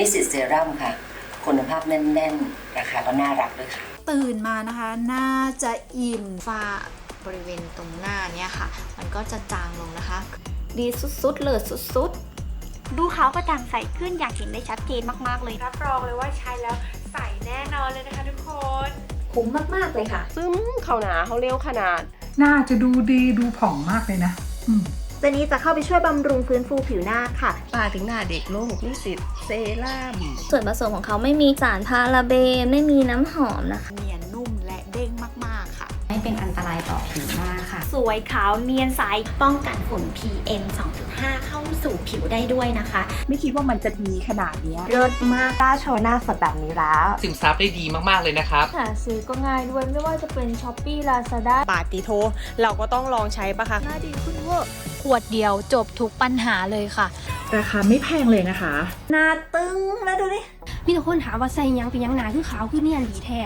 นิสิตเซรั่มค่ะ คุณภาพแน่นๆ ราคาก็น่ารักด้วยค่ะ ตื่นมานะคะน่าจะอิ่มฝ้าบริเวณตรงหน้าเนี่ยค่ะ มันก็จะจางลงนะคะ ดีสุดๆ เลยสุดดูเขาวกระจ่างใสขึ้นอย่างเห็นได้ชัดเจนมาก ๆ เลย รับรองเลยว่าใช้แล้วใส่แน่นอนเลยนะคะทุกคน คุ้มมาก ๆ เลยค่ะ ซึมเข้าหนาเขาเร็วขนาด น่าจะดูดีดูผ่องมากเลยนะ อืม ตัวนี้จะเข้าไปช่วยบำรุงฟื้นฟูผิวหน้าค่ะ ปาถึงหน้าเด็กลงนิสิตเซรั่มส่วนผสมของเขาไม่มีสารพาราเบนไม่มีน้ำหอมนะคะ เนียนนุ่มและเด้งมากๆค่ะ ไม่เป็นอันตรายต่อผิวหน้าค่ะ สวยขาวเนียนใสป้องกันฝุ่น PM 2.5เข้า สู่ผิวได้ด้วยนะคะ ไม่คิดว่ามันจะดีขนาดเนี้ยเลิศมากกล้าโชว์หน้าสดแบบนี้แล้วซึมซับได้ดีมากๆเลยนะครับ หาซื้อก็ง่ายด้วยไม่ว่าจะเป็น s h อ p e e Lazada ปาติโท เราก็ต้องลองใช้ปะคะหน้าดีขึ้นเวอร์ขวดเดียวจบทุกปัญหาเลยค่ะ ราคาไม่แพงเลยนะคะ หน้าตึงแล้วดูดิมีแต่คนถามว่าใส่ยังเป็นยังหนาคือขาวคือเนี่ยหลีแท้